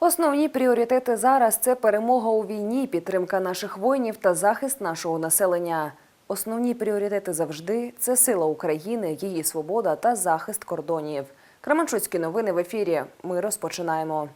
Основні пріоритети зараз це перемога у війні, підтримка наших воїнів та захист нашого населення. Основні пріоритети завжди це сила України, її свобода та захист кордонів. Кременчуцькі новини в ефірі. Ми розпочинаємо.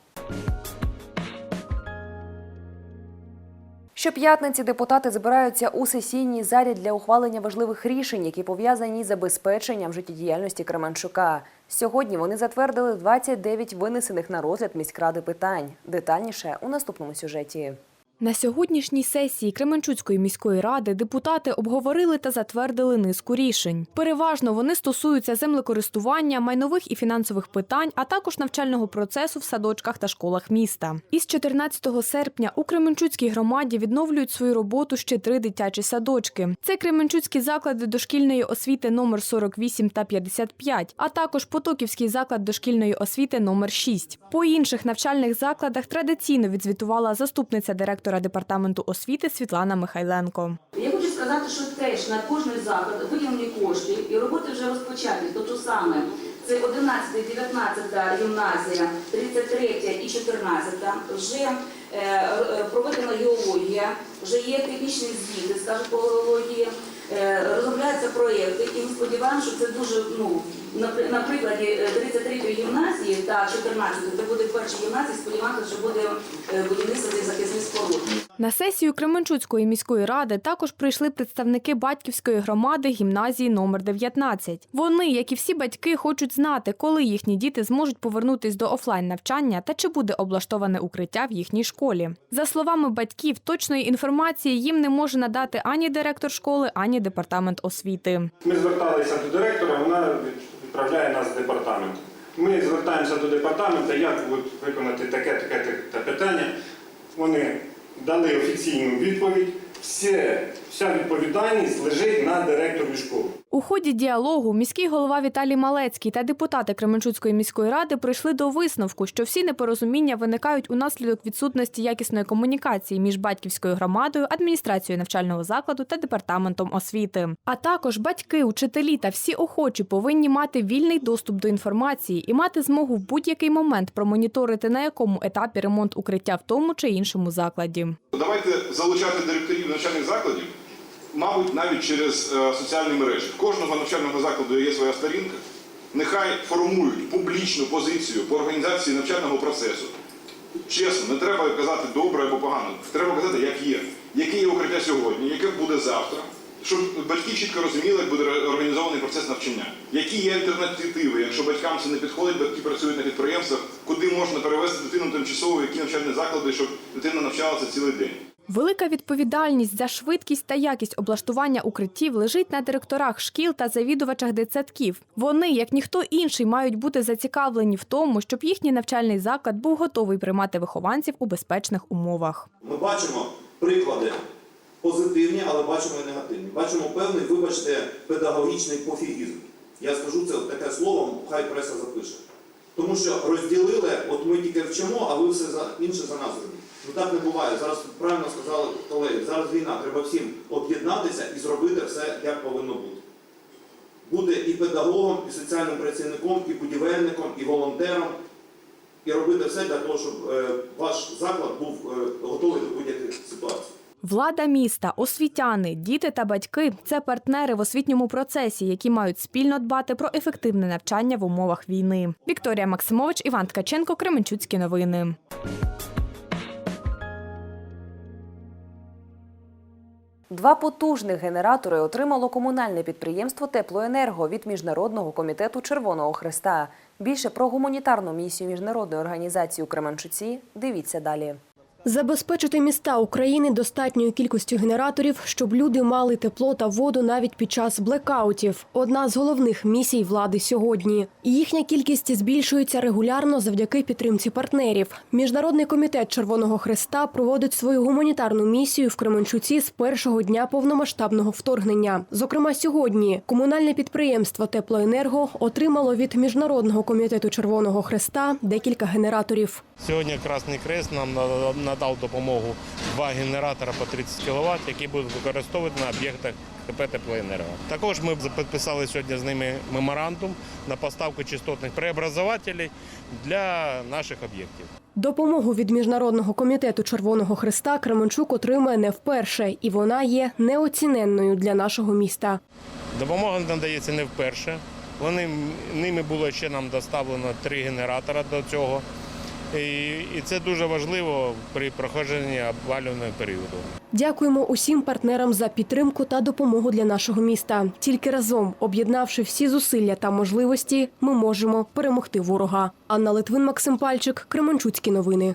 Щоп'ятниці депутати збираються у сесійній залі для ухвалення важливих рішень, які пов'язані з забезпеченням життєдіяльності Кременчука. Сьогодні вони затвердили 29 винесених на розгляд міськради питань. Детальніше у наступному сюжеті. На сьогоднішній сесії Кременчуцької міської ради депутати обговорили та затвердили низку рішень. Переважно вони стосуються землекористування, майнових і фінансових питань, а також навчального процесу в садочках та школах міста. Із 14 серпня у Кременчуцькій громаді відновлюють свою роботу ще три дитячі садочки. Це Кременчуцькі заклади дошкільної освіти номер 48 та 55, а також Потоківський заклад дошкільної освіти номер 6. По інших навчальних закладах традиційно відзвітувала заступниця директора департаменту освіти Світлана Михайленко. Я хочу сказати, що теж на кожний заклад виділені кошти і роботи вже розпочаті. Тобто саме це 11, 19 гімназія, 33 і 14 вже е, е, проведена геологія, вже є технічні звіти, скажу по геології, е, розробляються проєкти, і ми сподіваємося, що це дуже ну. На, при- на прикладі е, 33-ї гімназії та 14-ї, це буде перші гімназії, сподіваємося, що буде е, будівництво цих захисних споруд. На сесію Кременчуцької міської ради також прийшли представники батьківської громади гімназії номер 19. Вони, як і всі батьки, хочуть знати, коли їхні діти зможуть повернутись до офлайн навчання та чи буде облаштоване укриття в їхній школі. За словами батьків, точної інформації їм не може надати ані директор школи, ані департамент освіти. Ми зверталися до директора, вона відправляє нас в департамент. Ми звертаємося до департаменту, як виконати таке, таке, таке питання. Вони дали офіційну відповідь. Все, вся відповідальність лежить на директорі школи. У ході діалогу міський голова Віталій Малецький та депутати Кременчуцької міської ради прийшли до висновку, що всі непорозуміння виникають унаслідок відсутності якісної комунікації між батьківською громадою, адміністрацією навчального закладу та департаментом освіти. А також батьки, учителі та всі охочі повинні мати вільний доступ до інформації і мати змогу в будь-який момент промоніторити на якому етапі ремонт укриття в тому чи іншому закладі. Давайте залучати директорів навчальних закладів, мабуть, навіть через е, соціальні мережі. Кожного навчального закладу є своя сторінка. Нехай формують публічну позицію по організації навчального процесу. Чесно, не треба казати добре або погано. Треба казати, як є. Яке є укриття сьогодні, яке буде завтра, щоб батьки чітко розуміли, як буде організований процес навчання. Які є альтернативи, якщо батькам це не підходить, батьки працюють на підприємствах, куди можна перевести дитину тимчасово, які навчальні заклади, щоб дитина навчалася цілий день. Велика відповідальність за швидкість та якість облаштування укриттів лежить на директорах шкіл та завідувачах дитсадків. Вони, як ніхто інший, мають бути зацікавлені в тому, щоб їхній навчальний заклад був готовий приймати вихованців у безпечних умовах. Ми бачимо приклади позитивні, але бачимо і негативні. Бачимо певний, вибачте, педагогічний пофігізм. Я скажу це таке слово, хай преса запише. Тому що розділили, от ми тільки вчимо, а ви все інше за нас робіть. Ну так не буває. Зараз правильно сказали колеги, зараз війна, треба всім об'єднатися і зробити все, як повинно бути. Буде і педагогом, і соціальним працівником, і будівельником, і волонтером, і робити все для того, щоб е, ваш заклад був е, готовий до будь-яких ситуацій. Влада міста, освітяни, діти та батьки це партнери в освітньому процесі, які мають спільно дбати про ефективне навчання в умовах війни. Вікторія Максимович, Іван Ткаченко, Кременчуцькі новини. Два потужних генератори отримало комунальне підприємство Теплоенерго від Міжнародного комітету Червоного Хреста. Більше про гуманітарну місію міжнародної організації у Кременчуці дивіться далі. Забезпечити міста України достатньою кількістю генераторів, щоб люди мали тепло та воду навіть під час блекаутів – одна з головних місій влади сьогодні. Їхня кількість збільшується регулярно завдяки підтримці партнерів. Міжнародний комітет Червоного Хреста проводить свою гуманітарну місію в Кременчуці з першого дня повномасштабного вторгнення. Зокрема, сьогодні комунальне підприємство Теплоенерго отримало від Міжнародного комітету Червоного Хреста декілька генераторів. Сьогодні Красний Крест нам на- надав допомогу два генератора по 30 кВт, які будуть використовувати на об'єктах КП «Теплоенерго». Також ми підписали сьогодні з ними меморандум на поставку частотних преобразователей для наших об'єктів. Допомогу від Міжнародного комітету Червоного Христа Кременчук отримує не вперше, і вона є неоціненною для нашого міста. Допомога надається не вперше. Вони ними було ще нам доставлено три генератора до цього. І, і це дуже важливо при проходженні опалювального періоду. Дякуємо усім партнерам за підтримку та допомогу для нашого міста. Тільки разом, об'єднавши всі зусилля та можливості, ми можемо перемогти ворога. Анна Литвин, Максим Пальчик, Кременчуцькі новини.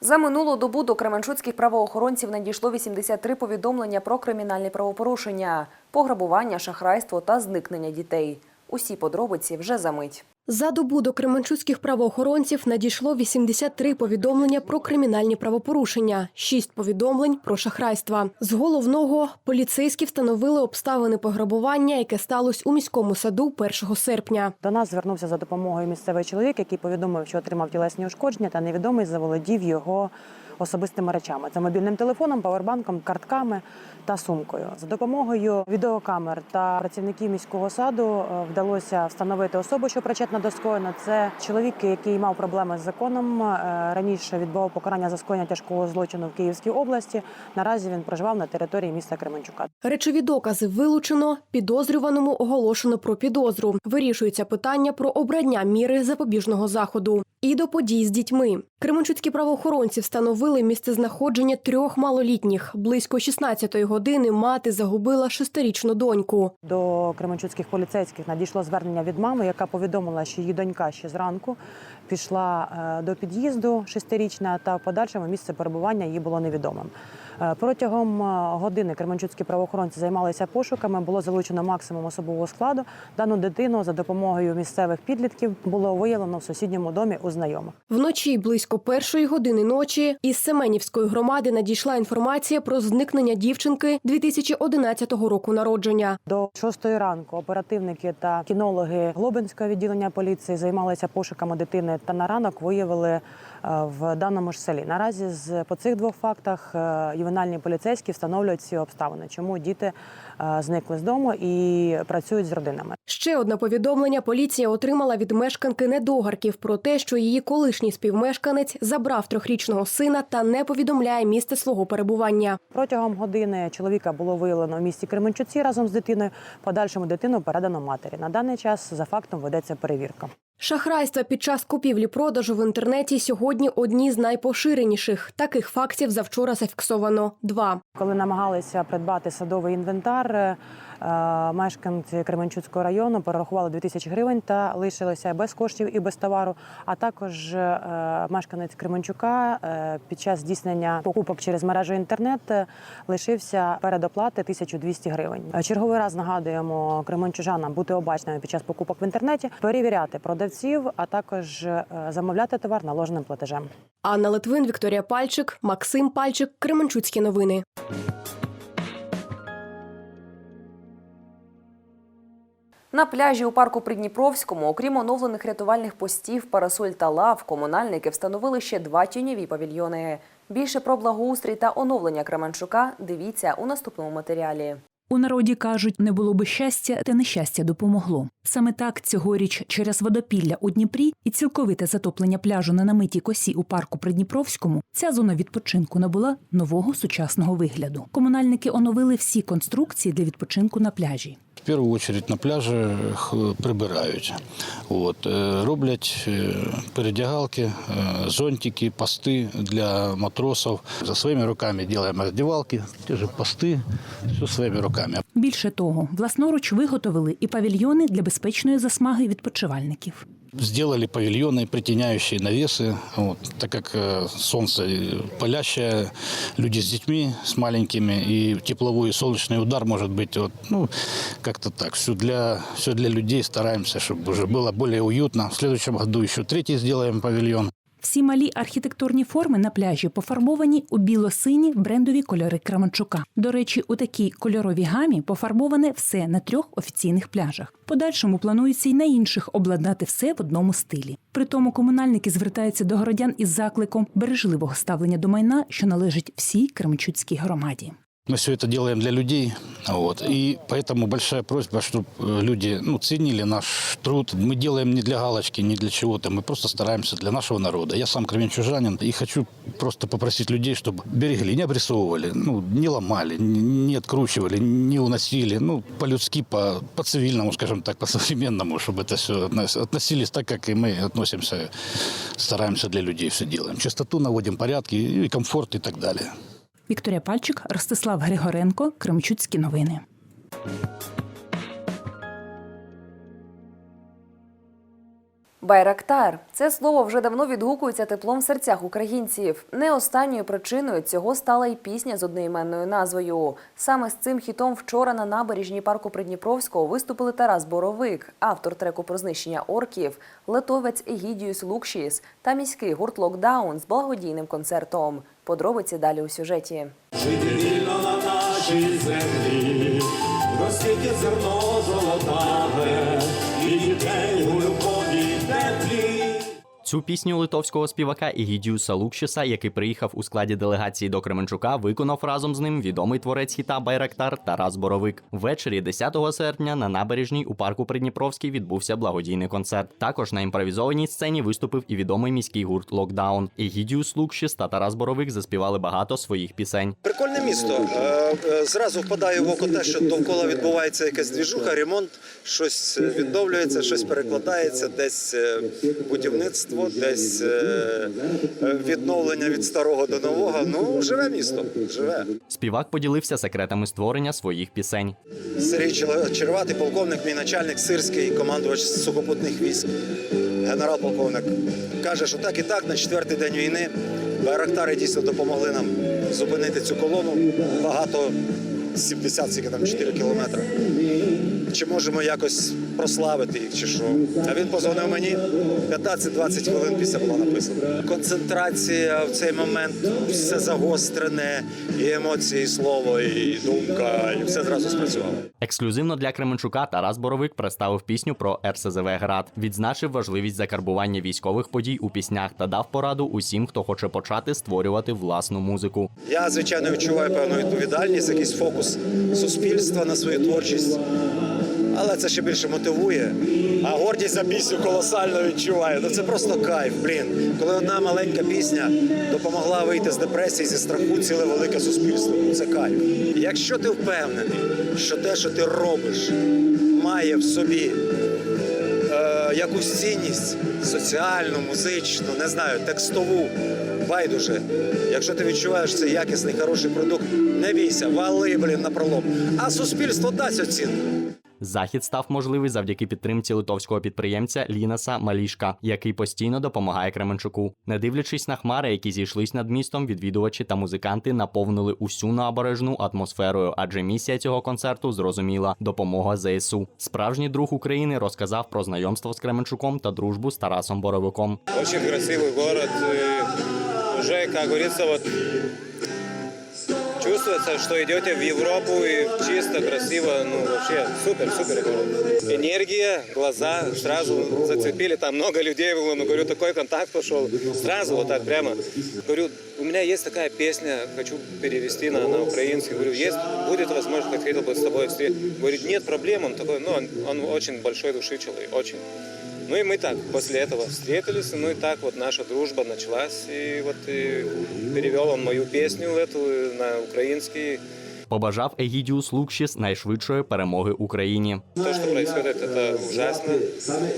За минулу добу до кременчуцьких правоохоронців надійшло 83 повідомлення про кримінальні правопорушення, пограбування, шахрайство та зникнення дітей. Усі подробиці вже за мить. За добу до кременчуцьких правоохоронців надійшло 83 повідомлення про кримінальні правопорушення, 6 повідомлень про шахрайства. З головного поліцейські встановили обставини пограбування, яке сталося у міському саду 1 серпня. До нас звернувся за допомогою місцевий чоловік, який повідомив, що отримав тілесні ушкодження, та невідомий заволодів його особистими речами. Це мобільним телефоном, павербанком, картками та сумкою. За допомогою відеокамер та працівників міського саду е, вдалося встановити особу, що причетна до скоєна. Це чоловік, який мав проблеми з законом. е, Раніше відбував покарання за скоєння тяжкого злочину в Київській області. Наразі він проживав на території міста Кременчука. Речові докази вилучено, підозрюваному оголошено про підозру. Вирішується питання про обрання міри запобіжного заходу. І до подій з дітьми. Кременчуцькі правоохоронці встановили місцезнаходження трьох малолітніх. Близько 16-ї години мати загубила шестирічну доньку. До кременчуцьких поліцейських надійшло звернення від мами, яка повідомила, що її донька ще зранку пішла е, до під'їзду шестирічна, та в подальшому місце перебування її було невідомим. Е, Протягом е, години кременчуцькі правоохоронці займалися пошуками. Було залучено максимум особового складу. Дану дитину за допомогою місцевих підлітків було виявлено в сусідньому домі у знайомих. Вночі близько першої години ночі із Семенівської громади надійшла інформація про зникнення дівчинки 2011 року народження. До шостої ранку оперативники та кінологи Глобинського відділення поліції займалися пошуками дитини та на ранок виявили в даному ж селі. Наразі з по цих двох фактах е, ювенальні поліцейські встановлюють ці обставини, чому діти е, зникли з дому і працюють з родинами. Ще одне повідомлення поліція отримала від мешканки недогарків про те, що її колишній співмешканець забрав трьохрічного сина та не повідомляє місце свого перебування. Протягом години чоловіка було виявлено в місті Кременчуці разом з дитиною. Подальшому дитину передано матері. На даний час за фактом ведеться перевірка. Шахрайства під час купівлі-продажу в інтернеті сьогодні одні з найпоширеніших. Таких фактів завчора зафіксовано два. Коли намагалися придбати садовий інвентар, мешканці Кременчуцького району перерахували 2000 гривень та лишилися без коштів і без товару. А також е, мешканець Кременчука е, під час здійснення покупок через мережу інтернет е, лишився передоплати 1200 гривень. Е, Черговий раз нагадуємо кременчужанам бути обачними під час покупок в інтернеті, перевіряти продавців, а також е, замовляти товар наложеним платежем. Анна Литвин, Вікторія Пальчик, Максим Пальчик, Кременчуцькі новини. На пляжі у парку Придніпровському, окрім оновлених рятувальних постів, парасоль та лав, комунальники встановили ще два тіньові павільйони. Більше про благоустрій та оновлення Кременчука дивіться у наступному матеріалі. У народі кажуть, не було би щастя, та нещастя допомогло. Саме так цьогоріч через водопілля у Дніпрі і цілковите затоплення пляжу на намитій косі у парку Придніпровському ця зона відпочинку набула нового сучасного вигляду. Комунальники оновили всі конструкції для відпочинку на пляжі. В першу чергу на пляжах х- прибирають. От, е, роблять е, передягалки, е, зонтики, пости для матросів. За своїми руками робимо роздівалки, ті ж пости, все своїми руками. Більше того, власноруч виготовили і павільйони для безпечної засмаги відпочивальників. Сделали павильоны, притеняющие навесы, вот, так как э, солнце палящее, люди с детьми, с маленькими, и тепловой и солнечный удар может быть, вот, ну, как-то так. Все для, все для людей стараемся, чтобы уже было более уютно. В следующем году еще третий сделаем павильон. Всі малі архітектурні форми на пляжі пофарбовані у біло-сині брендові кольори Кременчука. До речі, у такій кольоровій гамі пофарбоване все на трьох офіційних пляжах. Подальшому планується й на інших обладнати все в одному стилі. Притому комунальники звертаються до городян із закликом бережливого ставлення до майна, що належить всій Кременчуцькій громаді. Мы все это делаем для людей, вот, и поэтому большая просьба, чтобы люди ну, ценили наш труд. Мы делаем не для галочки, не для чего-то, мы просто стараемся для нашего народа. Я сам кременчужанин и хочу просто попросить людей, чтобы берегли, не обрисовывали, ну, не ломали, не откручивали, не уносили, ну, по-людски, по- по-цивильному, скажем так, по-современному, чтобы это все относились так, как и мы относимся, стараемся для людей все делаем. Чистоту наводим, порядки и комфорт и так далее. Вікторія Пальчик, Ростислав Григоренко, Кременчуцькі новини. Байрактар це слово вже давно відгукується теплом в серцях українців. Не останньою причиною цього стала й пісня з одноіменною назвою. Саме з цим хітом вчора на набережній парку Придніпровського виступили Тарас Боровик, автор треку про знищення орків, литовець Егідіус Лукшіс та міський гурт Локдаун з благодійним концертом. Подробиці далі у сюжеті. Жити вільно на нашій землі, розквіте зерно золотаве, Цю пісню литовського співака Ігідіуса Лукшіса, який приїхав у складі делегації до Кременчука, виконав разом з ним відомий творець хіта Байрактар Тарас Боровик. Ввечері 10 серпня на набережній у парку Придніпровський відбувся благодійний концерт. Також на імпровізованій сцені виступив і відомий міський гурт Локдаун. Ігідіус Лукшіс та Тарас Боровик заспівали багато своїх пісень. Прикольне місто. Е, е, Зразу впадає в око те, що довкола відбувається якась двіжуха, ремонт, щось відновлюється, щось перекладається, десь е, будівництво, десь е, відновлення від старого до нового. Ну, живе місто, живе. Співак поділився секретами створення своїх пісень. Сергій Черватий, полковник, мій начальник сирський, командувач сухопутних військ, генерал-полковник. Каже, що так і так, на четвертий день війни байрактари дійсно допомогли нам зупинити цю колону. Багато 70 скільки там 4 кілометри. Чи можемо якось прославити їх, чи що? А він позвонив мені 15-20 хвилин після було написано. Концентрація в цей момент, все загострене, і емоції, і слово, і думка, і все зразу спрацювало. Ексклюзивно для Кременчука Тарас Боровик представив пісню про РСЗВ Град, відзначив важливість закарбування військових подій у піснях та дав пораду усім, хто хоче почати створювати власну музику. Я, звичайно, відчуваю певну відповідальність, якийсь фокус суспільства на свою творчість. Але це ще більше мотивує. А гордість за пісню колосально відчуваю. Ну це просто кайф, блін. Коли одна маленька пісня допомогла вийти з депресії, зі страху ціле велике суспільство. Ну, Це кайф. Якщо ти впевнений, що те, що ти робиш, має в собі е, якусь цінність соціальну, музичну, не знаю, текстову, байдуже. Якщо ти відчуваєш це якісний, хороший продукт, не бійся, вали, блін, на пролом. А суспільство дасть оцінку. Захід став можливий завдяки підтримці литовського підприємця Лінаса Малішка, який постійно допомагає Кременчуку. Не дивлячись на хмари, які зійшлись над містом, відвідувачі та музиканти наповнили усю набережну атмосферою, адже місія цього концерту зрозуміла допомога ЗСУ. Справжній друг України розказав про знайомство з Кременчуком та дружбу з Тарасом Боровиком. Очень красивый город. Уже, как говорится, вот чувствуется, что идете в Европу и чисто, красиво, ну вообще супер, супер. Энергия, глаза сразу зацепили, там много людей было, ну говорю, такой контакт пошел. Сразу вот так прямо. Говорю, у меня есть такая песня, хочу перевести на, на украинский. Говорю, есть, будет возможность, хотел бы с тобой встретиться. Говорит, нет проблем, он такой, ну он, он очень большой души человек, очень. Ну и мы так после этого встретились, ну и так вот наша дружба началась. И вот и перевел он мою песню эту на украинский. Побажав Егідіус Лукшіс найшвидшої перемоги Україні. То, что происходит, это ужасно.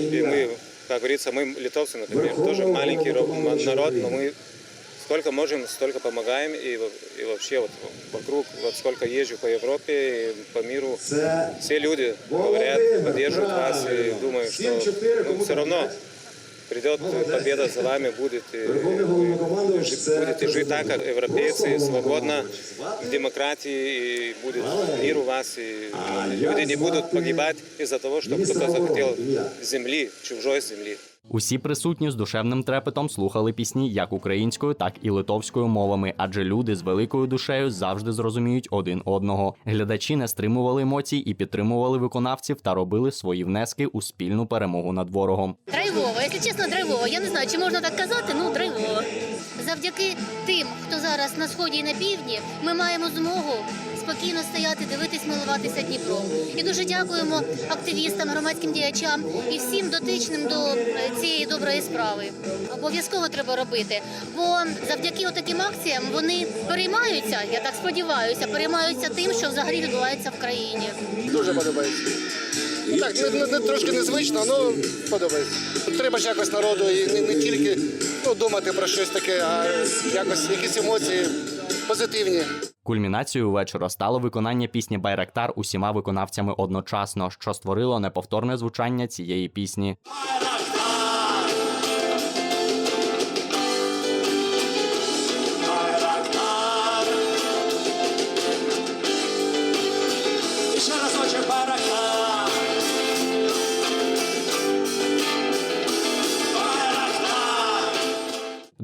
И мы, как говорится, мы литовцы, например, тоже маленький ро- народ, но мы сколько можем, столько помогаем. И, и вообще вот вокруг, вот сколько езжу по Европе и по миру, все люди говорят, поддерживают вас и думаю, что ну, все равно придет победа за вами, будет, и, жи- будете жить так, как европейцы, свободно, в демократии, и будет мир у вас, и люди не будут погибать из-за того, что кто-то захотел земли, чужой земли. Усі присутні з душевним трепетом слухали пісні як українською, так і литовською мовами, адже люди з великою душею завжди зрозуміють один одного. Глядачі не стримували емоцій і підтримували виконавців та робили свої внески у спільну перемогу над ворогом. Драйвово, якщо чесно, драйвово. Я не знаю, чи можна так казати, ну драйвово. Завдяки тим, хто зараз на сході і на півдні, ми маємо змогу спокійно стояти, дивитись, милуватися Дніпром. І дуже дякуємо активістам, громадським діячам і всім дотичним до е, цієї доброї справи. Обов'язково треба робити, бо завдяки таким акціям вони переймаються, я так сподіваюся, переймаються тим, що взагалі відбувається в країні. Дуже подобається. Ну, Так, не, не, трошки незвично, але подобається. Треба ж якось народу і не, не тільки ну, думати про щось таке, а якось якісь емоції позитивні. Кульмінацією вечора стало виконання пісні Байрактар усіма виконавцями одночасно, що створило неповторне звучання цієї пісні. І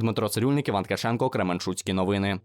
Дмитро Цирюльник, Іван Кашенко, Кременчуцькі новини.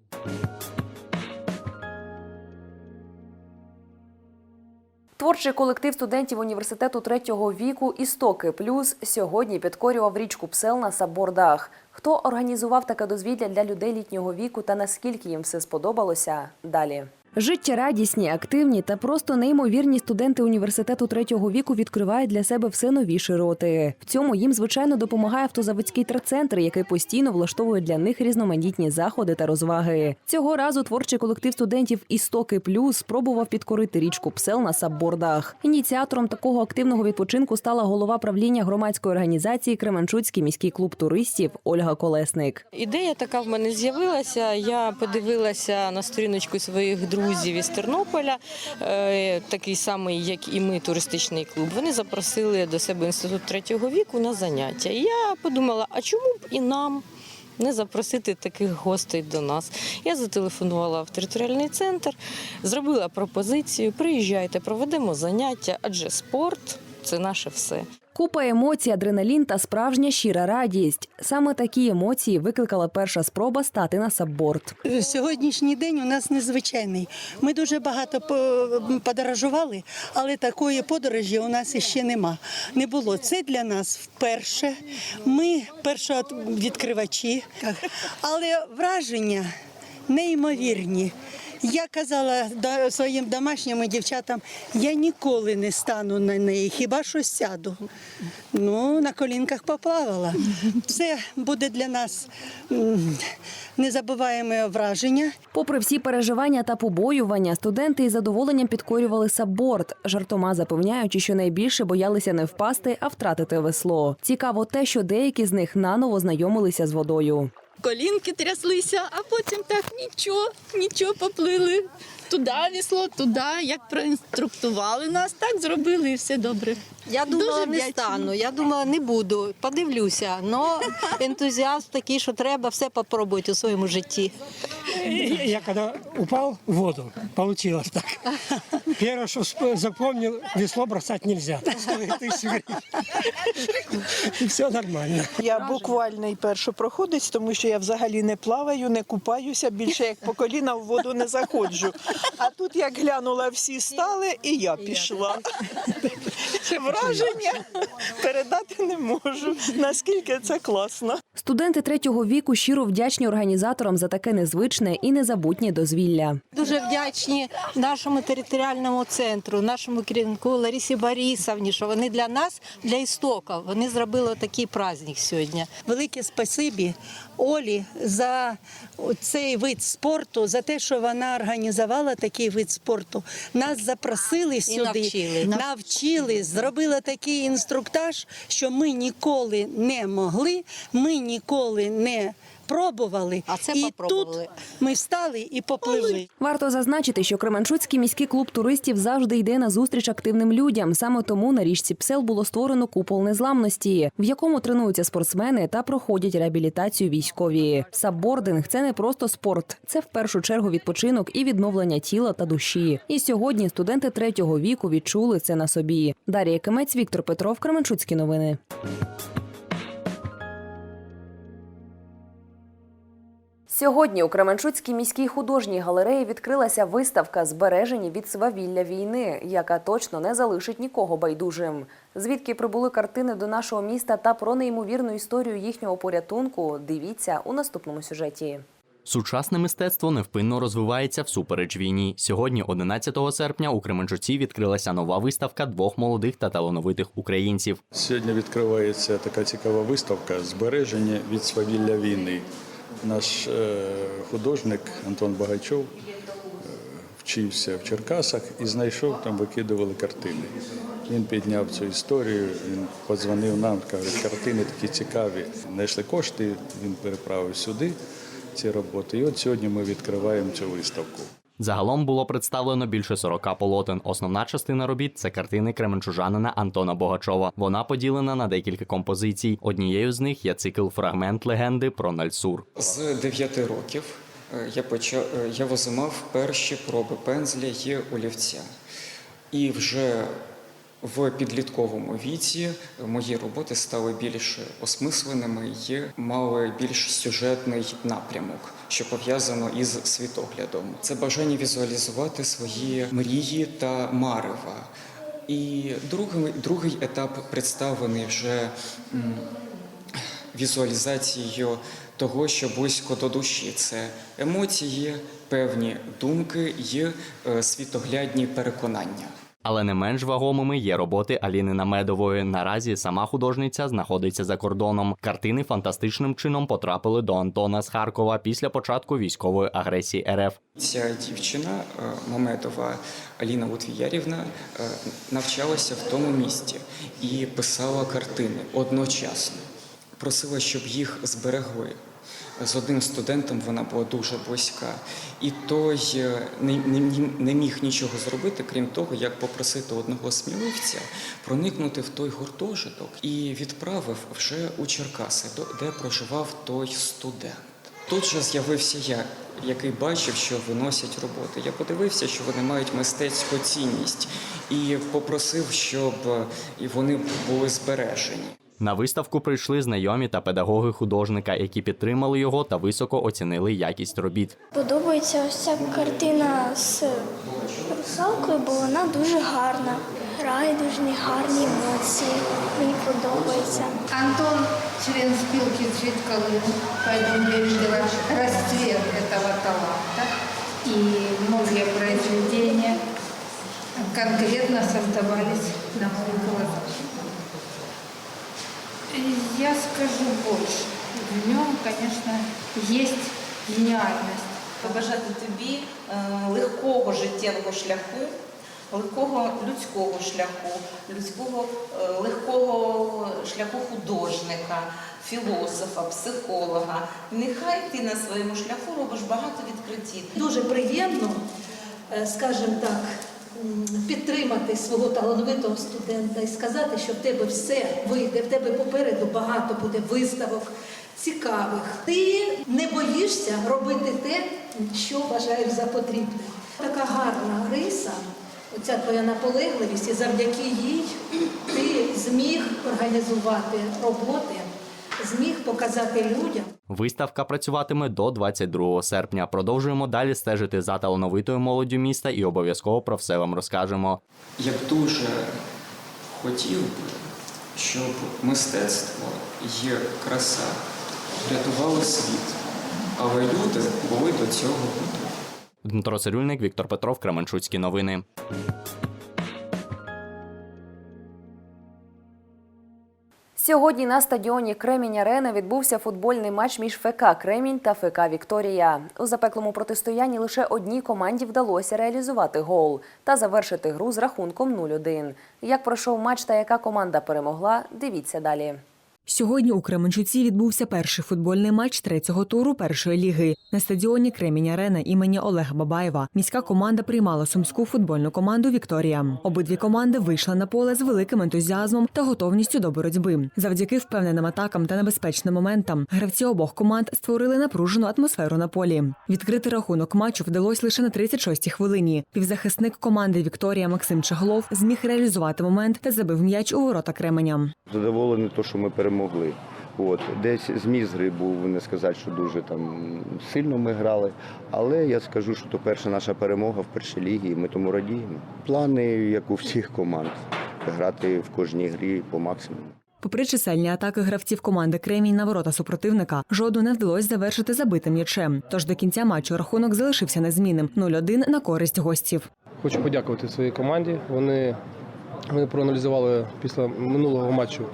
Творчий колектив студентів університету третього віку «Істоки Плюс» сьогодні підкорював річку Псел на Сабордах. Хто організував таке дозвілля для людей літнього віку та наскільки їм все сподобалося – далі. Життєрадісні, активні та просто неймовірні студенти університету третього віку відкривають для себе все нові широти. В цьому їм звичайно допомагає автозаводський терцентр, який постійно влаштовує для них різноманітні заходи та розваги. Цього разу творчий колектив студентів Істоки Плюс спробував підкорити річку Псел на саббордах. Ініціатором такого активного відпочинку стала голова правління громадської організації Кременчуцький міський клуб туристів Ольга Колесник. Ідея така в мене з'явилася. Я подивилася на сторіночку своїх друзів із Тернополя, е, такий самий, як і ми, туристичний клуб. Вони запросили до себе інститут третього віку на заняття. І я подумала, а чому б і нам? Не запросити таких гостей до нас. Я зателефонувала в територіальний центр, зробила пропозицію. Приїжджайте, проведемо заняття, адже спорт це наше все. Купа емоцій, адреналін та справжня щира радість. Саме такі емоції викликала перша спроба стати на сабборд. Сьогоднішній день у нас незвичайний. Ми дуже багато по- подорожували, але такої подорожі у нас іще нема. Не було. Це для нас вперше. Ми першовідкривачі, але враження неймовірні. Я казала своїм домашнім дівчатам, я ніколи не стану на неї, хіба що сяду. Ну, на колінках поплавала. Це буде для нас м, незабуваєме враження. Попри всі переживання та побоювання, студенти із задоволенням підкорювали сабборд, жартома запевняючи, що найбільше боялися не впасти, а втратити весло. Цікаво те, що деякі з них наново знайомилися з водою. Колінки тряслися, а потім так нічого, нічого поплили. Туди вісло, туди, як проінструктували нас, так зробили і все добре. Я думала, Дуже не вдячна. стану. Я думала, не буду. Подивлюся. Но ентузіаст такий, що треба все попробувати у своєму житті. Я когда упал в воду, получилось так. Первое, что сп- запомнил, весло бросать нельзя. Стоит тысячу гривен. И все нормально. Я буквально і першопроходець, тому що я взагалі не плаваю, не купаюся, більше як по коліна в воду не заходжу. А тут як глянула, всі стали, і я пішла. Враження передати не можу. Наскільки це класно. Студенти третього віку щиро вдячні організаторам за таке незвичне і незабутнє дозвілля. Дуже вдячні нашому територіальному центру, нашому керівнику Ларісі Борисовні, що вони для нас, для істоків, вони зробили такий праздник сьогодні. Велике спасибі Олі за цей вид спорту, за те, що вона організувала такий вид спорту. Нас запросили сюди, навчили. навчили, зробила такий інструктаж, що ми ніколи не могли, ми ніколи не пробували. А це і попробували. тут ми встали і попливли. Варто зазначити, що Кременчуцький міський клуб туристів завжди йде на зустріч активним людям. Саме тому на річці Псел було створено купол незламності, в якому тренуються спортсмени та проходять реабілітацію військові. Саббординг – це не просто спорт, це в першу чергу відпочинок і відновлення тіла та душі. І сьогодні студенти третього віку відчули це на собі. Дар'я Кимець, Віктор Петров, Кременчуцькі новини. Сьогодні у Кременчуцькій міській художній галереї відкрилася виставка «Збережені від свавілля війни», яка точно не залишить нікого байдужим. Звідки прибули картини до нашого міста та про неймовірну історію їхнього порятунку, дивіться у наступному сюжеті. Сучасне мистецтво невпинно розвивається всупереч війні. Сьогодні, 11 серпня, у Кременчуці відкрилася нова виставка двох молодих та талановитих українців. Сьогодні відкривається така цікава виставка Збереження від свавілля війни. Наш е, художник Антон Багачов е, вчився в Черкасах і знайшов там, викидували картини. Він підняв цю історію, він подзвонив нам, каже, картини такі цікаві. Знайшли кошти, він переправив сюди ці роботи. І от сьогодні ми відкриваємо цю виставку. Загалом було представлено більше 40 полотен. Основна частина робіт це картини кременчужанина Антона Богачова. Вона поділена на декілька композицій. Однією з них є цикл фрагмент легенди про Нальсур. З 9 років е, я почав е, я возимав перші проби пензля і олівця. І вже в підлітковому віці мої роботи стали більш осмисленими і мали більш сюжетний напрямок, що пов'язано із світоглядом. Це бажання візуалізувати свої мрії та марева. І другий, другий етап представлений вже візуалізацією того, що близько до душі. Це емоції, певні думки і е, світоглядні переконання. Але не менш вагомими є роботи Аліни Намедової. Наразі сама художниця знаходиться за кордоном. Картини фантастичним чином потрапили до Антона з Харкова після початку військової агресії РФ. Ця дівчина е, Мамедова Аліна Лутвіярівна е, навчалася в тому місті і писала картини одночасно. Просила, щоб їх зберегли. З одним студентом вона була дуже близька, і той е, не, не, не міг нічого зробити, крім того, як попросити одного сміливця проникнути в той гуртожиток і відправив вже у Черкаси, де проживав той студент. Тут же з'явився я, який бачив, що виносять роботи. Я подивився, що вони мають мистецьку цінність, і попросив, щоб е, вони були збережені. На виставку прийшли знайомі та педагоги художника, які підтримали його та високо оцінили якість робіт. Подобається ось ця картина з русалкою, бо вона дуже гарна. Грає дуже гарні емоції. Мені подобається. Антон член спилки «Цвет Колымы», поэтому я видела расцвет этого таланта. И многие произведения конкретно создавались на моих глазах. Я скажу больше. В нем, конечно, есть гениальность. Побажати тобі е, легкого життєвого шляху, легкого людського шляху, людського е, легкого шляху художника, філософа, психолога. Нехай ти на своєму шляху робиш багато відкриттів. Дуже приємно, е, скажімо так, підтримати свого талановитого студента і сказати, що в тебе все вийде, в тебе попереду багато буде виставок цікавих. Ти не боїшся робити те, що вважаєш за потрібне. Така гарна риса, оця твоя наполегливість, і завдяки їй ти зміг організувати роботи, зміг показати людям. Виставка працюватиме до 22 серпня. Продовжуємо далі стежити за талановитою молоддю міста і обов'язково про все вам розкажемо. Я б дуже хотів би, щоб мистецтво і краса врятували світ, але люди були до цього готові. Дмитро Цирюльник, Віктор Петров, Кременчуцькі новини. Сьогодні на стадіоні Кремінь Арена відбувся футбольний матч між ФК Кремінь та ФК Вікторія. У запеклому протистоянні лише одній команді вдалося реалізувати гол та завершити гру з рахунком 0-1. Як пройшов матч та яка команда перемогла, дивіться далі. Сьогодні у Кременчуці відбувся перший футбольний матч третього туру першої ліги. На стадіоні Кремінь Арена імені Олега Бабаєва міська команда приймала сумську футбольну команду Вікторія. Обидві команди вийшли на поле з великим ентузіазмом та готовністю до боротьби. Завдяки впевненим атакам та небезпечним моментам гравці обох команд створили напружену атмосферу на полі. Відкрити рахунок матчу вдалося лише на 36-й хвилині. Півзахисник команди Вікторія Максим Чеглов зміг реалізувати момент та забив м'яч у ворота Кременя. Задоволений, то, що ми перемогли. От, десь зміст гри був, не сказати, що дуже там сильно ми грали. Але я скажу, що то перша наша перемога в першій лігі, і ми тому радіємо. Плани, як у всіх команд, грати в кожній грі по максимуму. Попри чисельні атаки гравців команди Кремінь на ворота супротивника, жодну не вдалося завершити забитим м'ячем. Тож до кінця матчу рахунок залишився незмінним 0-1 на користь гостів. Хочу подякувати своїй команді. Вони, вони проаналізували після минулого матчу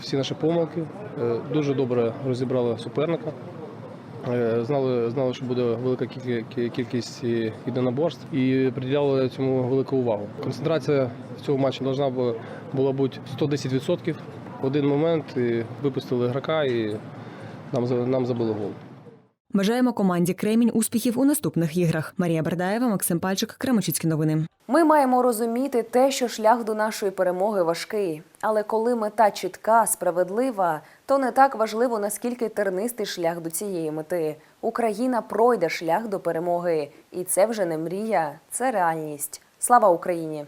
всі наші помилки. Е, Дуже добре розібрали суперника. Е, Знали, знали, що буде велика кількість е, єдиноборств і приділяли цьому велику увагу. Концентрація в цьому матчі повинна була бути 110%. В один момент і випустили грака і нам, нам забили гол. Бажаємо команді Кремінь успіхів у наступних іграх. Марія Бердаєва, Максим Пальчик, Кремочицькі новини. Ми маємо розуміти те, що шлях до нашої перемоги важкий. Але коли мета чітка, справедлива, то не так важливо, наскільки тернистий шлях до цієї мети. Україна пройде шлях до перемоги. І це вже не мрія, це реальність. Слава Україні!